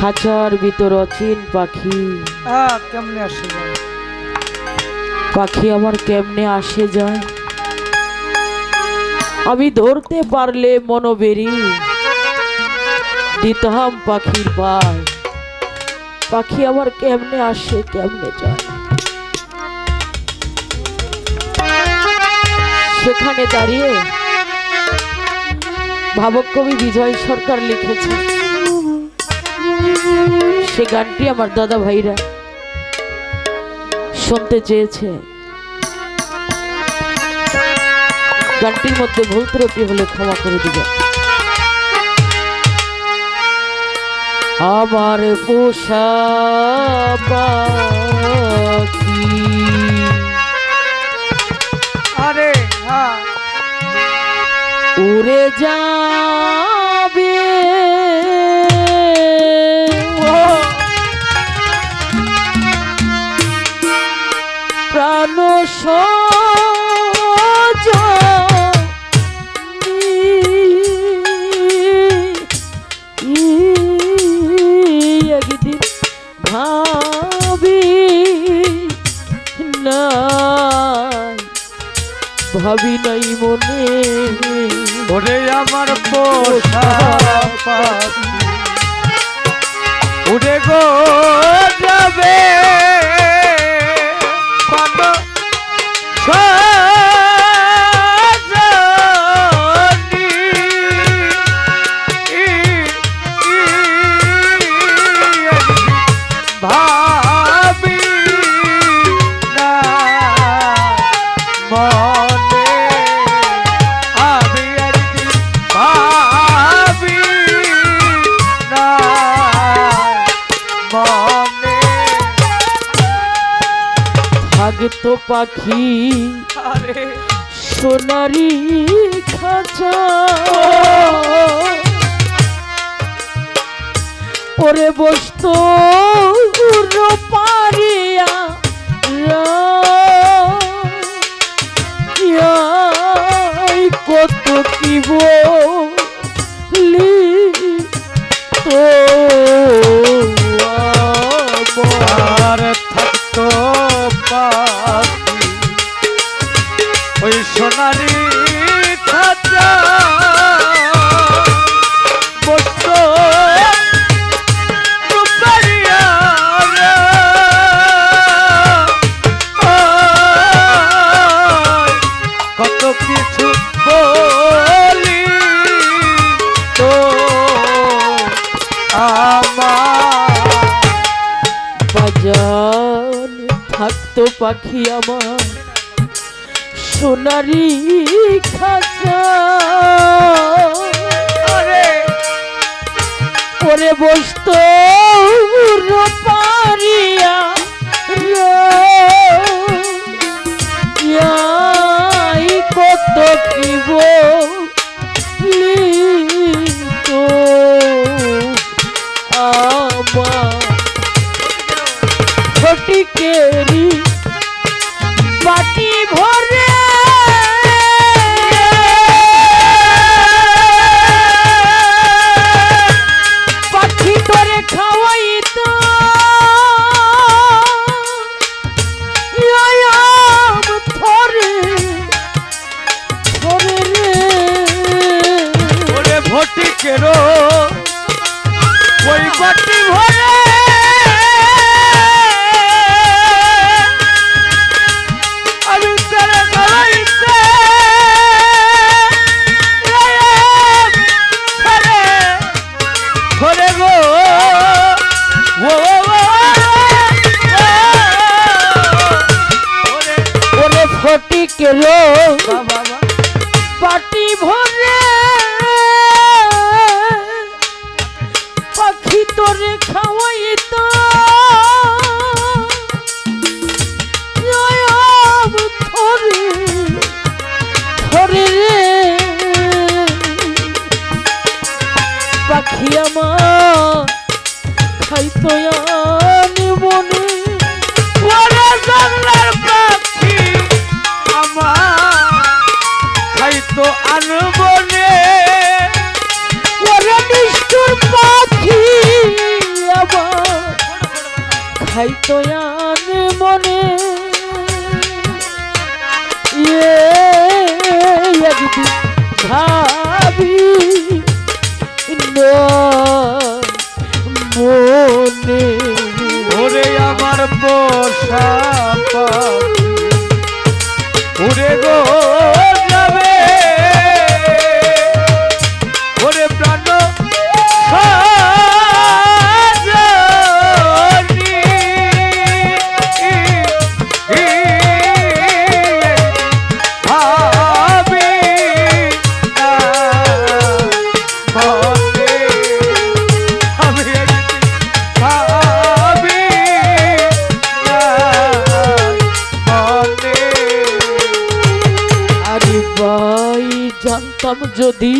খাঁচার ভিতর অচিন পাখি। কেমনে আসে যায়? পাখি আমার কেমনে আসে যায়? আমি ধরতে পারলে মনোবেরি দিতাম পাখির পায় পাখি আমার কেমনে আসে কেমনে যায়? সেখানে দাঁড়িয়ে ভাবক কবি বিজয় সরকার লিখেছে। সে গানটি আমার দাদা ভাইরা শুনতে চেয়েছে। গানটির মধ্যে ভুল ত্রুটি হলে ক্ষমা করে দিবে আমার পোষা আরে হ্যাঁ। উড়ে যাবে ভাবি না ভাবি নাই মনে। ওরে আমার পোষা পাখি। উড়ে গো যাবে পাখি। আরে। সোনারি খাঁচা। পরে বসত পারিয়া কত কি বলি তো? আর থাকতো ওই সোনারি। ওই কত কিছু বলি তো আমার। বাজান থাকতো পাখি আমার। সোনারি খাঁচা করে পরে বসত পারিয়া ভটিকেরো ওই বাটি ভরে আমি তারা গাইতে ঘরে গো ওরে ওরে বাবা পাটি ভরে তোরে খাওয়াই তো জয়াব মনে ওরে আমার পোষা পা Radio D.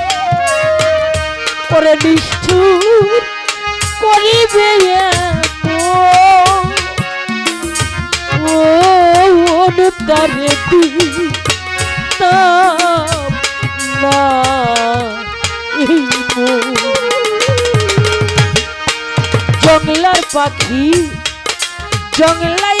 করে নিষ্ঠুর করিবে অনুতারে জঙ্গলার পাখি জঙ্গলায়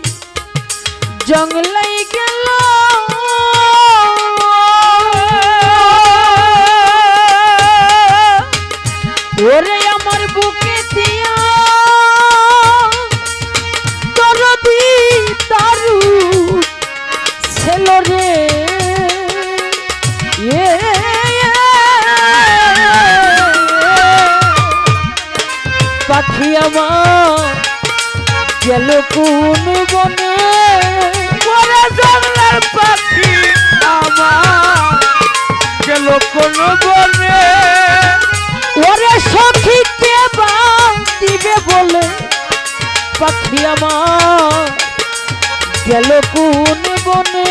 জঙ্গলাই গেল। ওরে আমার বুকে দিয়া তোর দি তারু ছেলরে পাখি আমার গেল কোন বনে। যখন বনে ওরে সখীতে দিবে বলে? পাখি আমার গেল কোন বনে?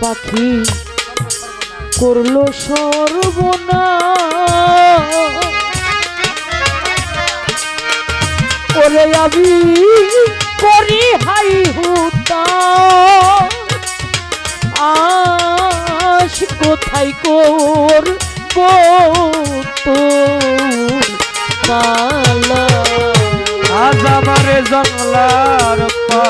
পাখি করল সর্বনা করে আমি করি হাই হুতা। আস কোথায় কর মালা আজ আমারে জঙ্গলার পা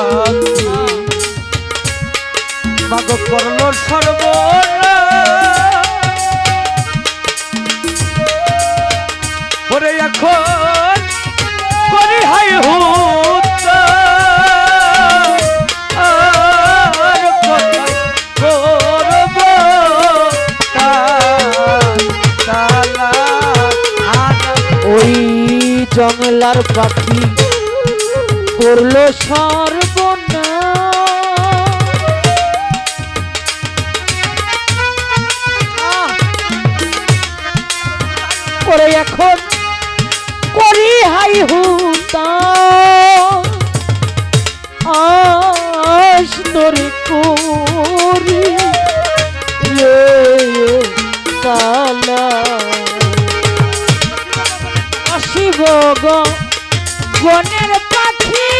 জঙ্গলার পাখি করল সর্বনা করে এখন করি হাই হুতা। কালা। গো বনের পাখি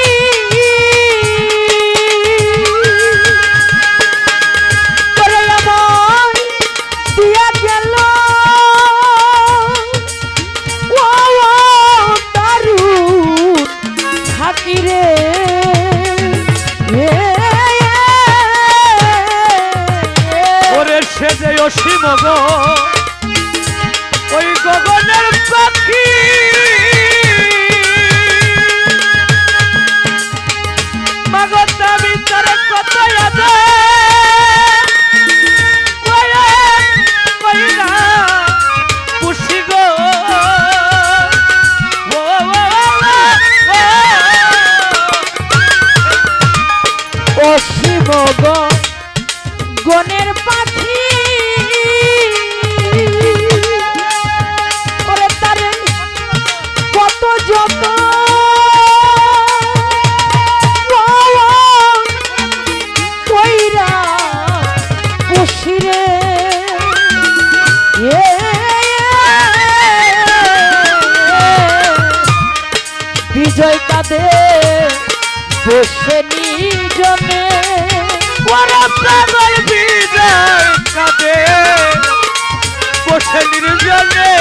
সে যে অসীম গো অসীম গো গনের পাখি ওরে তারে কত যত কইরা এ বিজয় কাদে বসে নিজনে ওরা পাগল বিদায় কাঁদে। বসে নির্জনে।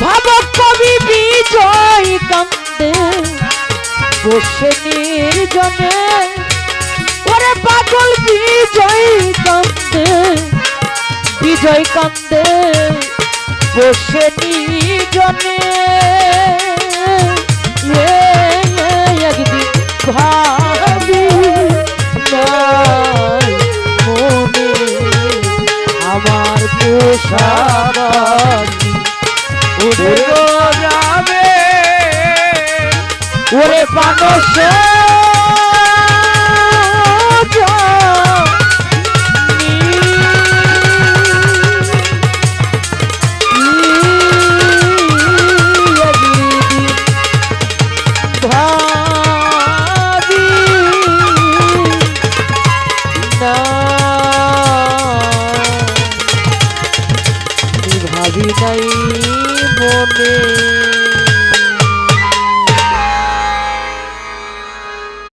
ভাব কবি বিজয় কান্দে। বসে নির্জনে। ওরে পাগল বিজয় কান্দে। বিজয় কান্দে। বসে নিজনে যাবে। ওরে পানসে